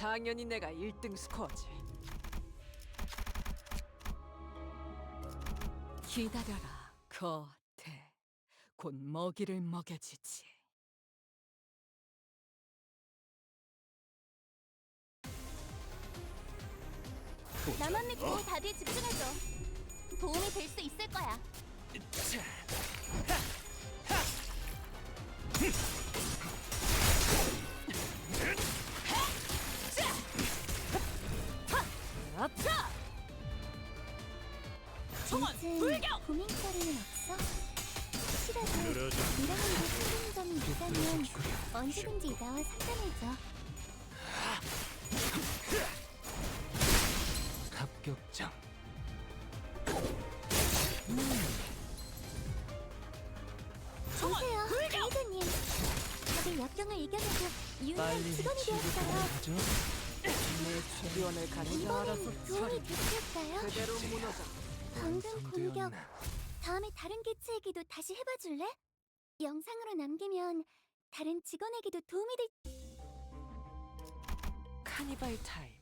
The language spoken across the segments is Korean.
당연히 내가 1등 스코어지. 기다려라, 거태. 곧 먹이를 먹여주지. 나만 믿고 다들 집중해줘. 도움이 될 수 있을 거야. 아차! 요즘 고민거리는 없어? 혹시라도 늘어져 이랑한테 생기는 점이 있다면 언제든지 나와 상담해줘. 합격장 보세요, 가이드님. 다들 역경을 이겨내고 빨리 직원이 되었어요. 주변을 알아서 이번엔 도움이. 됐을까요? 그대로 무너져. 방금 공격 다음에 다른 개체에게도 다시 해봐줄래? 영상으로 남기면 다른 직원에게도 도움이 될 카니발 타임.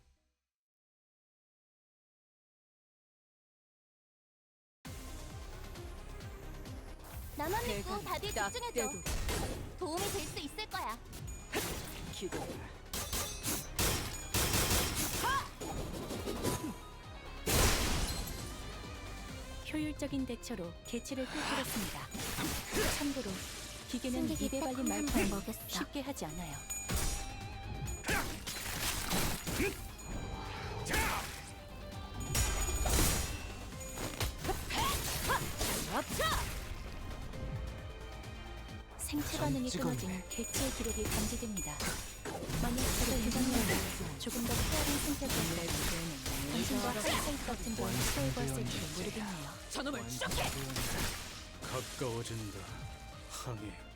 나만 믿고 다들 딱 집중해줘. 도움이 될 수 있을 거야. 기다 효율적인 대처로 개체를 꿰뚫었습니다. 참고로 기계는 승객이 입에 딱 발린 말파를 먹였어. 쉽게 하지 않아요. 생체 반응이. 끊어진 개체의 기록이 감지됩니다. 만약 제가 이 장면을 조금 더 헤아린 선택을 당신과 사이트 같은 걸 시도해보았을지도 모르겠네요. 저놈을 추적해! 가까워진다 항해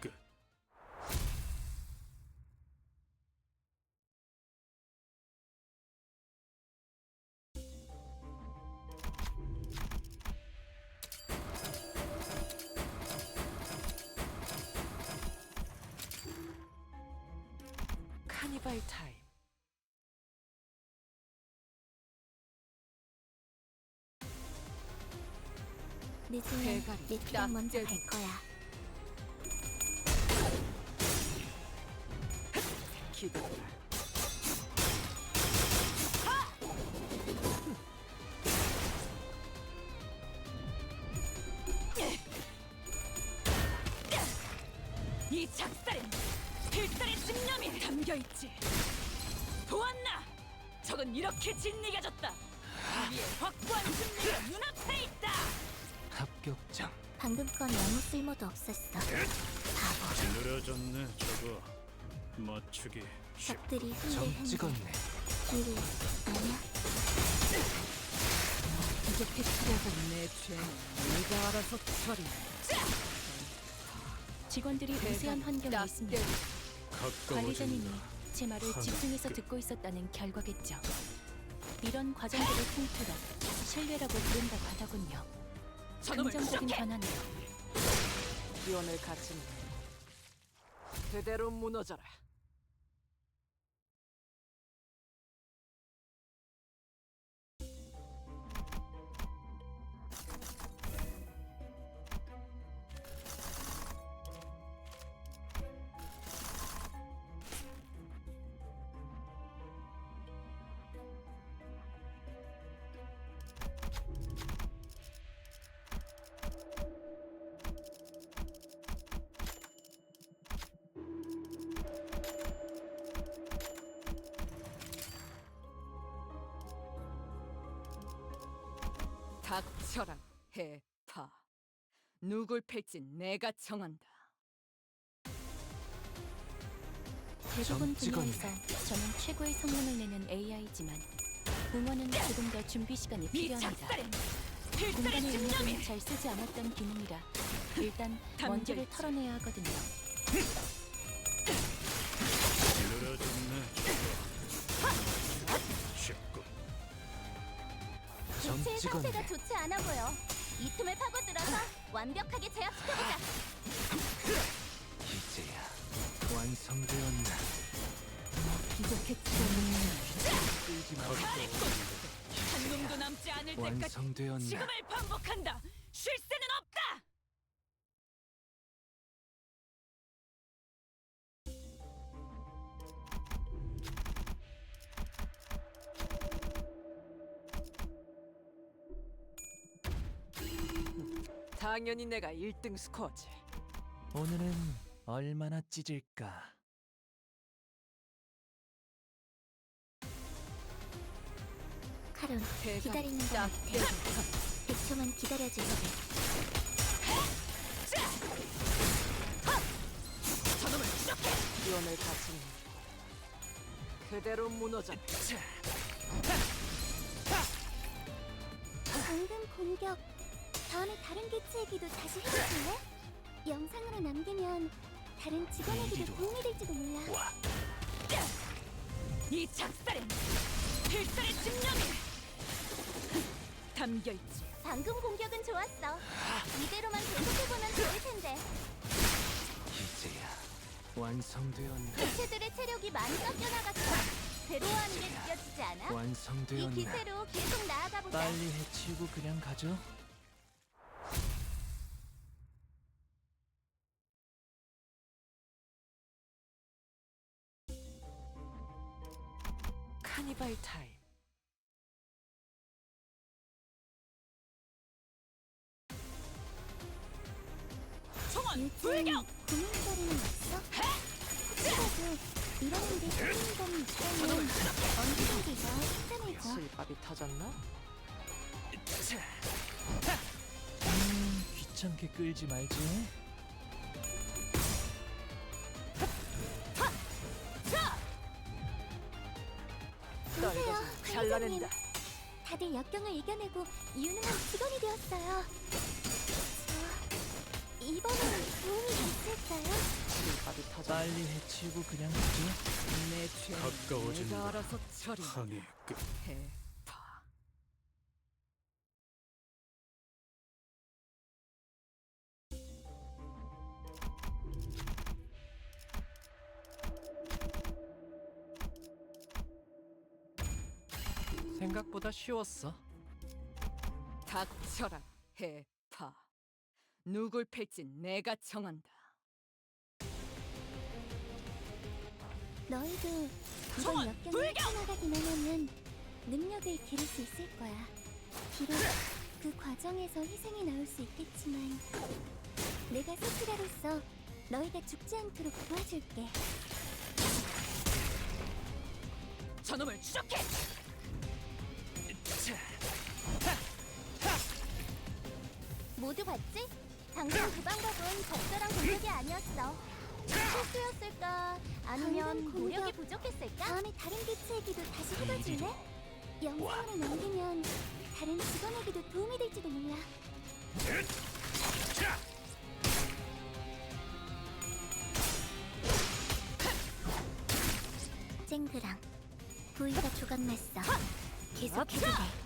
늦으면 대가리 내딱 피가 먼저. 갈 거야. 기다려. 이 작살엔 필살의 집념이 담겨 있지. 보았나? 적은 이렇게 진리겨졌다. 우리의 확고한 승 건 아무 쓸모도 없었어. 바보. 늘어졌네 저거 맞추기 쉽 적들이 점 흔들흔들 찍었네 길을 아냐? 이렇게 치려고 내 죄는 네가 알아서 처리. 직원들이 우세한 환경에 있습니다. 관리자님이 가까워진다 제 말을 집중해서 끝. 듣고 있었다는 결과겠죠. 이런 과정들을 통틀어 신뢰라고 부른다고 하더군요. 긍정적인! 변화네요. 기원을 갖춘 그대로 무너져라. 닥쳐라, 해파. 누굴 팰지 내가 정한다. 대부분 점 찍었네. 분야에서 저는 최고의 성능을 내는 AI지만 응원은 조금 더 준비 시간이 이 필요합니다. 공간의 집념이 능력은 잘 쓰지 않았던 기능이라 일단 먼지를. 털어내야 하거든요. 상태가 좋지 않아 보여. 이 틈을 파고들어서 완벽하게 제압시켜보자. 이제야 완성되었나 한 놈도 남지 않을 때까지 완성되었나? 지금을 반복한다. 당연히 내가 1등 스코어지. 오늘은 얼마나 찢을까? 카론, 기다리는 거딱 같아. 떼고 100초만 기다려주세요. 저놈을! 기원을 가진 그대로 무너져. 방금 공격. 다음에 다른 개체에게도 다시 해줄래? 영상으로 남기면 다른 직원에게도 도움이 될지도 몰라. 와, 이 작살엔 필살의 집념이 담겨 있지. 방금 공격은 좋았어. 이대로만 계속해보면 좋을 텐데. 이제야 완성되었나? 개체들의 체력이 많이 깎여나갔어. 괴로워하는 게 느껴지지 않아? 이 완성되었나? 기세로 계속 나아가보자. 빨리 해치우고 그냥 가죠. 카니발 타임. 총원 요즘 불격! 고민거리는 없어? 혹시라도 이런 일이 생긴 점이 있다면 언제든지가 추천해줘. 실밥이 터졌나? 음, 귀찮게 끌지 말지. 보세요, 잘 관리자님. 나낸다. 다들 역경을 이겨내고 유능한 직원이 되었어요. 저 이번엔 도움이 됐을까요? 실밥이? 빨리 해치우고 그냥 가죠. 내 죄는 가까워진다. 내가 알아서 처리. 항해 끝. 생각보다 쉬웠어. 닥쳐라 해파. 누굴 팰지 내가 정한다. 너희도 이번 역경을 헤쳐나가기만 하면 능력을 기를 수 있을 거야. 비록 그 과정에서 희생이 나올 수 있겠지만 내가 소수자로서 너희가 죽지 않도록 도와줄게. 저놈을 추적해! 모두 봤지? 방금 그 방법은 적절한 공격이 아니었어. 실수였을까? 아니면 노력이 부족했을까? 다음에 다른 개체에게도 다시 해봐줄래? 영상으로 남기면 다른 직원에게도 도움이 될지도 몰라. 쨍그랑 부위가 조각났어. 계속해도 돼.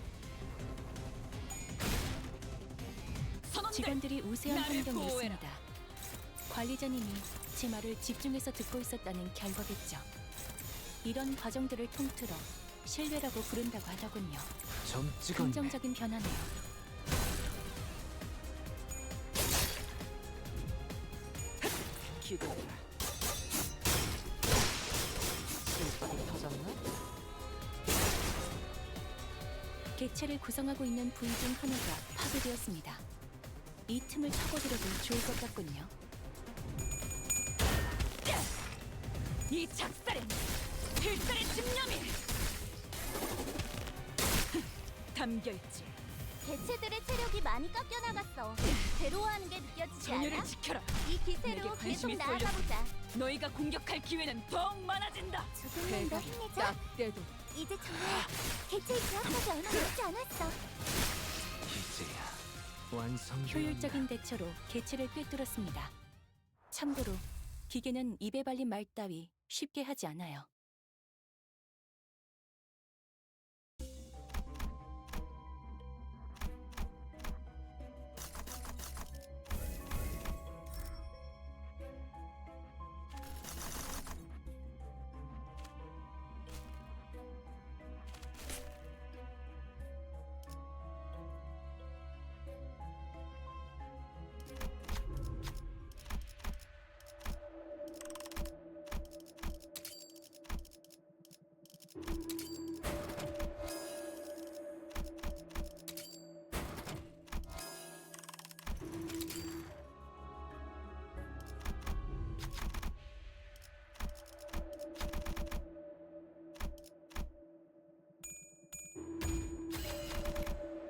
직원들이 우세한 나를 환경에 보호해라. 있습니다. 관리자님이 제 말을 집중해서 듣고 있었다는 결과겠죠. 이런 과정들을 통틀어 신뢰라고 부른다고 하더군요. 점 찍었네. 긍정적인 변화네요. 개체를 구성하고 있는 부위 중 하나가 파괴되었습니다. 이 틈을 파고들어도 좋을 것 같군요. 이 작살엔 필살의 집념이 담겨 있지. 개체들의 체력이 많이 깎여 나갔어. 괴로워하는 게 느껴지지 않아? 지켜라. 이 내게 기세로 계속 관심이 나아가보자. 너희가 공격할 기회는 더욱 많아진다. 더 힘내자. 딱 때도 이제 정말 개체의 제압까지 얼마 남지 않았어. 이제야 완성되었나? 효율적인 대처로 개체를 꿰뚫었습니다. 참고로 기계는 입에 발린 말 따위 쉽게 하지 않아요.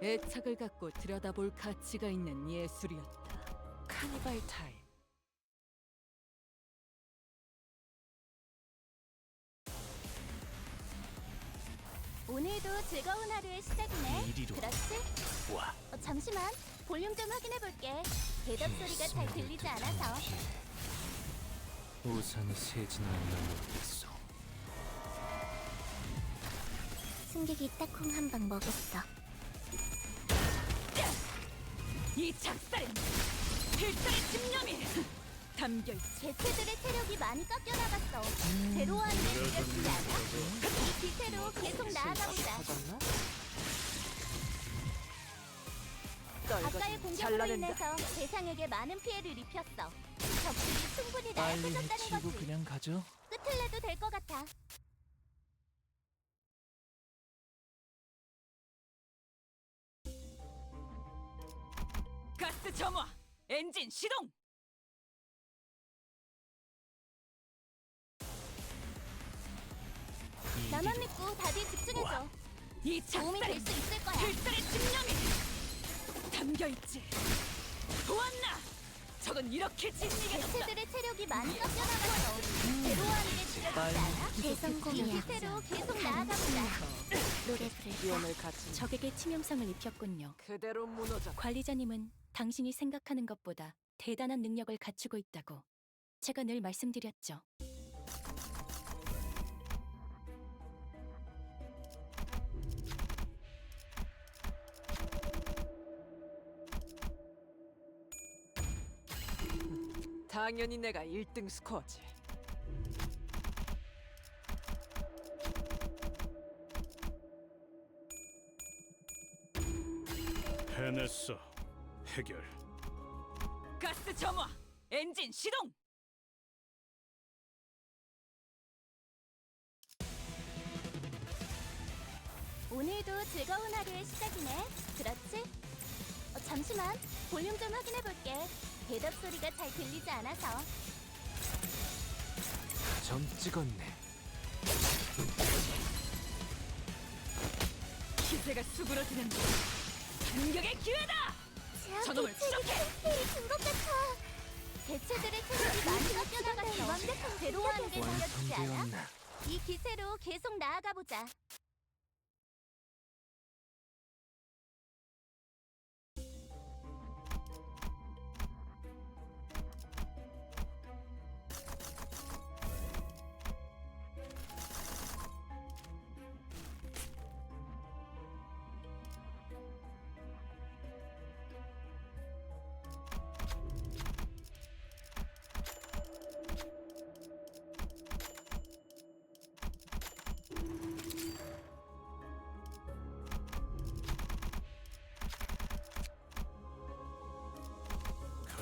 애착을 갖고 들여다볼 가치가 있는 예술이었다. 카니발 타임. 오늘도 즐거운 하루의 시작이네. 이리로. 그렇지? 와. 어, 잠시만. 볼륨 좀 확인해 볼게. 대답 소리가 잘 들리지 않아서. 우산 세진을 넘었겠어. 승객이 딱콩 한 방 먹었어. 이 작살엔 필살의 집념이 담겨있지. 개체들의 체력이 많이 깎여 나갔어. 게 느껴지지 않아? 이 기세로 계속 나아가보자. 아까의 공격으로 인해서 대상에게 많은 피해를 입혔어. 적들이 충분히 날 빨리 찾았다는 해치고 거지. 그냥 가죠. 끝을 내도 될 것 같아. 가스 점화 엔진 시동 나만 믿고 다들 집중해줘. 이 도움이 될 작살엔 수 있을 거야. 필살의 집념이 담겨있지. 보았나? 적은 이렇게 높다. 개체들의 체력이 많이 깎여 나갔어. 괴로워하는 게 빨리 않아? 이 기세로 계속 나아가보자. 노래 부를까? 적에게 치명상을 입혔군요. 그대로 무너져. 관리자님은 당신이 생각하는 것보다 대단한 능력을 갖추고 있다고 제가 늘 말씀드렸죠. 당연히 내가 1등 스코어지. 해냈어. 해결. 가스 점화 엔진 시동. 오늘도 즐거운 하루의 시작이네. 그렇지? 어, 잠시만. 볼륨 좀 확인해 볼게. 대답 소리가 잘 들리지 않아서. 점 찍었네. 기세가 수그러지는 반격의 기회다. 저놈을 추적해! 된것 같아. 개체들의 체력이 많이 나갔어. 완벽한 괴로워하는 게 느껴지지 않아? 완성되었나? 이 기세로 계속 나아가 보자.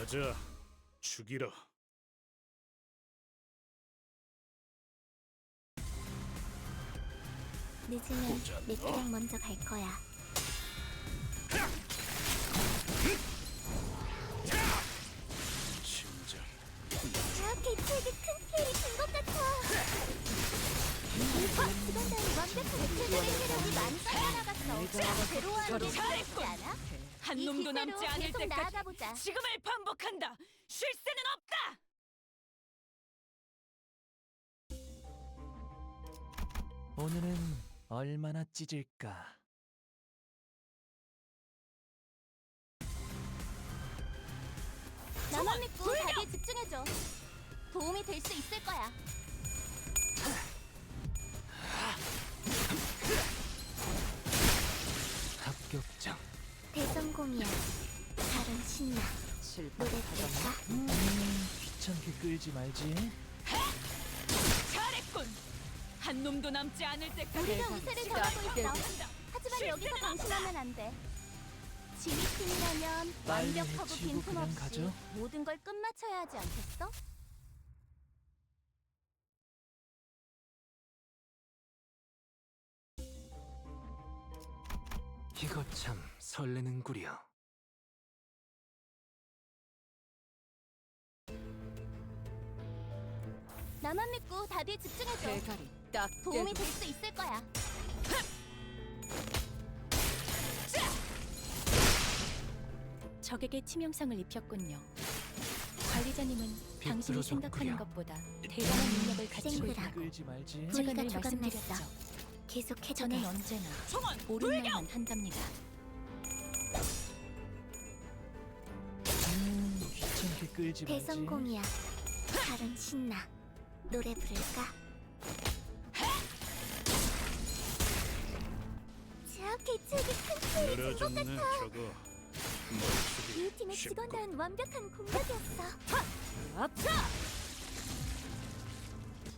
가자. 죽이러. 늦으면 네트랑 먼저 갈 거야. 심장. 아, 개체에게 큰 피해를 준 것 같아. 많이 빠져나갔어. 괴로워하는 게 않아? 한 이 놈도 기세로 남지 않을 계속 때까지 나아가보자. 지금을 반복한다. 쉴 새는 없다. 오늘은 얼마나 찢을까? 나만 믿고 다들 집중해줘. 도움이 될 수 있을 거야. 합격장. 대성공이야. 다른 신나. 노래 부를까? 음, 귀찮게 끌지 말지. 잘했군. 한 놈도 남지 않을 때까지 우리가 우세를 정하고 있어. 하지만 쉴 여기서 방심하면 안 돼. 지휘팀이라면 빨리 완벽하고 해치고 그냥 빈틈없이 가죠. 모든 걸 끝마쳐야 하지 않겠어? 설레는구려. 나만 믿고 다들 집중해줘. 대가리 딱 도움이 될 수 있을 거야. 적에게 치명상을 입혔군요. 관리자님은 당신이 생각하는. 것보다 대단한 능력을 가지고 쌩그라. 있다고 끌지 말지. 제가 조금 말씀드렸죠. 계속해도 저는 돼. 언제나 옳은 말만 한답니다. 끌지 말지. 대성공이야. 달은 신나. 노래 부를까? 저 개척이 큰 피해를 준것 늘어졌네 같아. 저거. 이 팀의 쉽고. 직원다운 완벽한 공격이었어. 아차!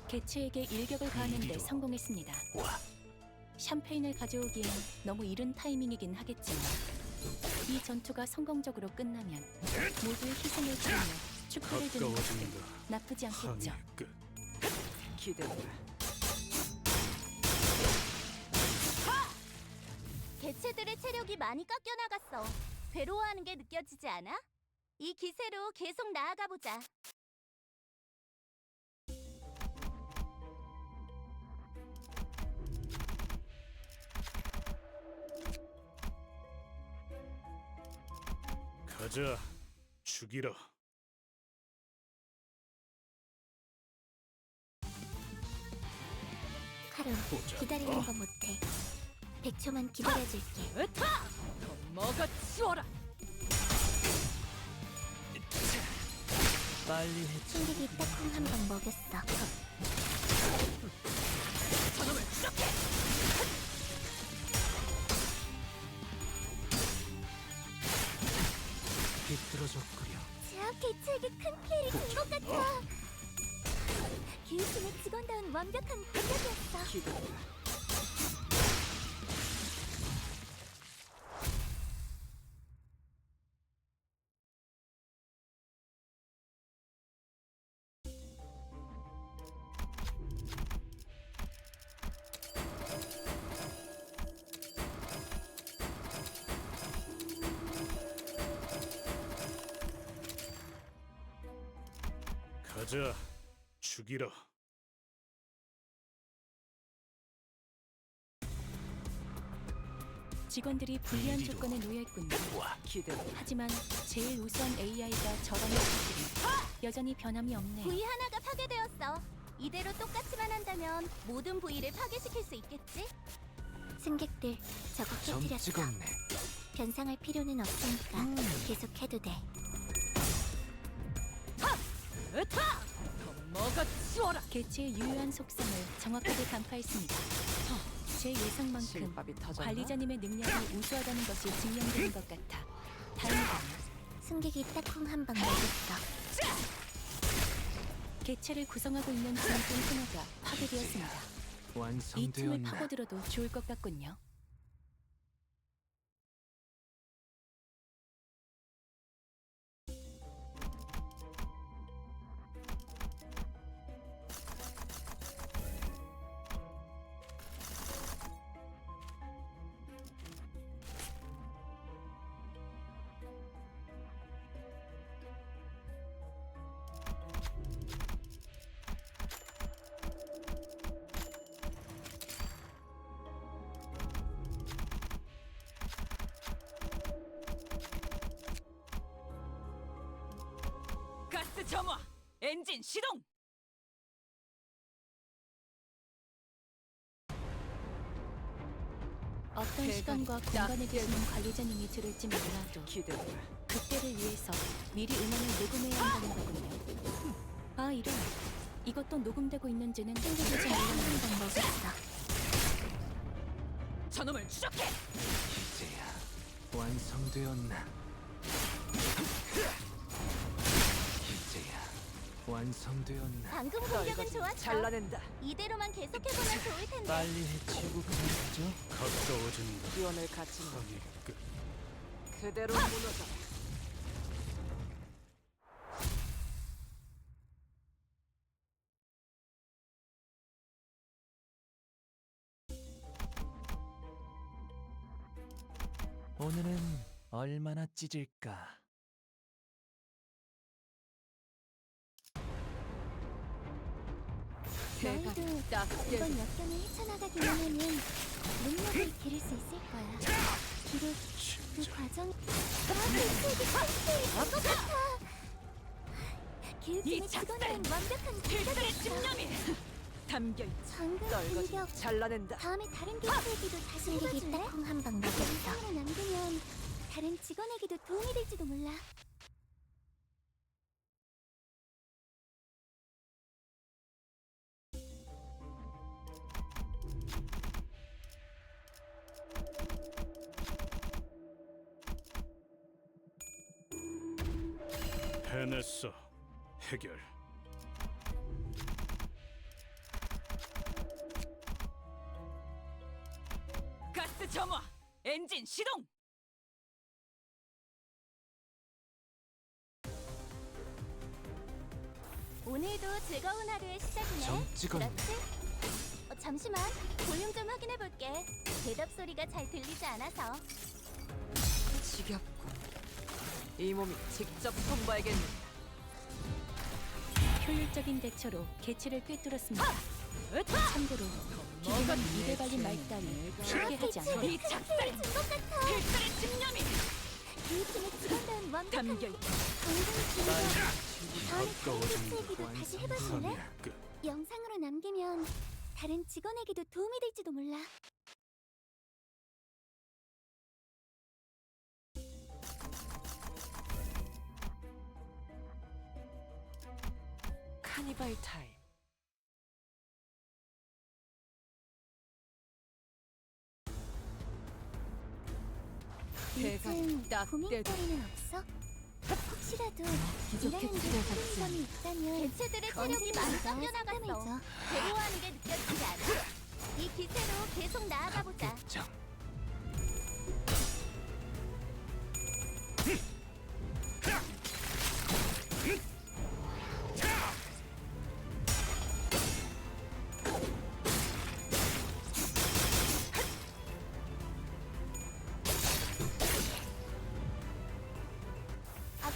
개체에게 일격을 가하는데. 성공했습니다. 와, 샴페인을 가져오기엔 너무 이른 타이밍이긴 하겠지만 이 전투가 성공적으로 끝나면 모두의 희생을 치르며 축하를 것도 가까워진다. 나쁘지 않겠죠. 끝. 기대해. 개체들의 체력이 많이 깎여 나갔어. 괴로워하는 게 느껴지지 않아? 이 기세로 계속 나아가 보자. 가자. 죽이라. 보자. 기다리는 어. 거 못해. 100초만 기다려줄게. 으타! 더 먹어 치워라! 빨리 해치. 충격이 딱콩 한 방 먹였어. 저놈을 추적해! 비뚤어졌구려. 저 개체에게 큰 피해를 준 것 같아. 기우팀의 직원다운 완벽한 공격이었어. 기대해. 가자. 죽이라. 직원들이 불리한 이리로. 조건에 놓여 있군요. 와, 기대해. 하지만 제일 우수한 AI가 저라는 사실은 여전히 변함이 없네요. 부위 하나가 파괴되었어. 이대로 똑같이만 한다면 모든 부위를 파괴시킬 수 있겠지? 승객들, 저거 점 깨뜨렸어. 찍었네. 변상할 필요는 없으니까 음. 계속해도 돼. 으타! 더 먹어 치워라! 개체의 유효한 속성을 정확하게 간파했습니다. 제 예상만큼 실밥이 터졌나? 관리자님의 능력이 우수하다는 것이 증명되는 것 같아 다행이군요. 승객이 딱콩 한 방 먹였어. 개체를 구성하고 있는 진공 신호가 파괴되었습니다. 이 틈을? 파고들어도 좋을 것 같군요. 어떤 시간과 딱 공간에 계시는 관리자님이 들을지 몰라도. 그때를 위해서 미리 음원을 녹음해야 한다는 거군요. 아 이런 이것도 녹음되고 있는지는 승객이 도대체 딱콩 몰랐네요. 한방 먹였어. 저놈을 추적해! 이제야 완성되었나? 이제야 완성되었나? 방금 너 공격은 좋았어. 잘라낸다. 이대로만 계속해보면 좋을 텐데. 빨리 해치우고 그만하죠. 가까워진다. 기원을 갖춘다. 항의 끝. 그대로 무너져. 오늘은 얼마나 찢을까? 너희도 이번 떼. 역경을 헤쳐나가기만 하면 능력을 기를 수 있을 거야. 비록 그 과정 나한테 될것 같아. 이 교육팀의 작살! 직원은 완벽한 공격이었어. 집념이 담겨 있지. 방금 떨거지 공격 잘라낸다. 다음에 다른 교육에게도 다시 해봐줄래? 한방 먹겠다. 영상으로 남기면 다른 직원에게도 도움이 될지도 몰라. 해냈어. 해결. 가스 점화. 엔진 시동. 오늘도 즐거운 하루의 시작이네. 점 찍었네. 그렇지? 어, 잠시만 볼륨 좀 확인해 볼게. 대답 소리가 잘 들리지 않아서. 지겹군. 이 몸이 직접 손봐야겠네. 효율적인 대처로 개체를 꿰뚫었습니다. 참고로 기계는 입에 발린 말 따위 쉽게 하지 않아요. 이 작살. 준것 같아. 필살의 집념이 교육팀의 직원다운 완벽한 담겨 치고 다음에 다른 얘기도 다시 끝. 영상으로 남기면 다른 직원에게도 도움이 될지도 몰라. 카니발 타임. 배가 요즘 딱 떼도 고민거리는 없어? 혹시라도 일하는 데 틀린 점이 있다면 개체들의 체력이 많이 깎여나갔어. 괴로워하는 게 느껴지지 않아? 이 기세로 계속 나아가보자. 합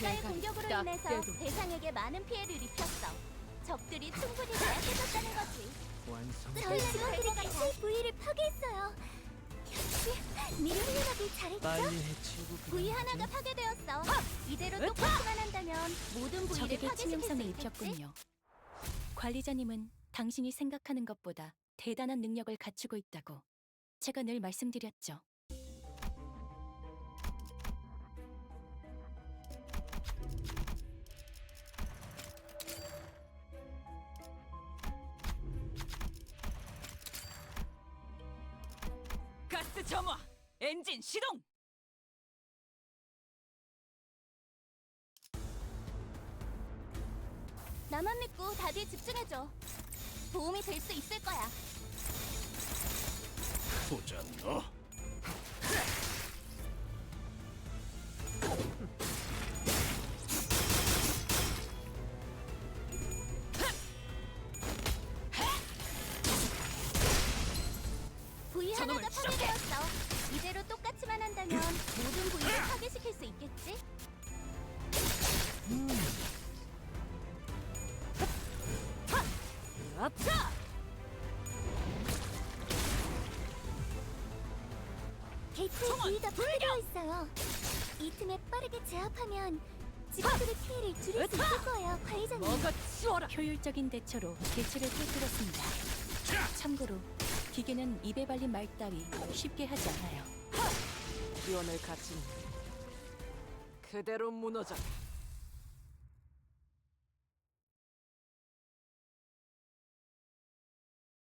격점. 아까의 배가 공격으로 딱 인해서. 대상에게 많은 피해를 입혔어. 적들이 충분히 나약해졌다는 거지. 완성. 저희 직원들이 개체 부위를 파괴했어요. 역시 미리 훈련하길 잘했죠? 빨리 해치우고 부위. 하나가 파괴되었어. 이대로 똑같이만 한다면 모든 부위를 적에게 파괴시킬 수 치명상을 있겠지? 입혔군요. 관리자님은 당신이 생각하는 것보다 대단한 능력을 갖추고 있다고 제가 늘 말씀드렸죠. 가스 점화. 엔진 시동. 나만 믿고 다들 집중해줘. 도움이 될 수 있을 거야. 보자 너. 부위가 파괴되어 있어요. 이 틈에 빠르게 제압하면 직원들의 피해를 줄일 수 있을 거예요, 관리자님. 뭐가 치워라. 효율적인 대처로 개체를 꿰뚫었습니다. 참고로 기계는 입에 발린 말 따위 쉽게 하지 않아요. 기원을 갖춘 그대로 무너져.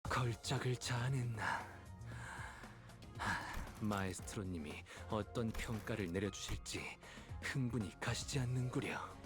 걸작을 자아낸 나. 하, 마에스트로님이 어떤 평가를 내려주실지 흥분이 가시지 않는구려.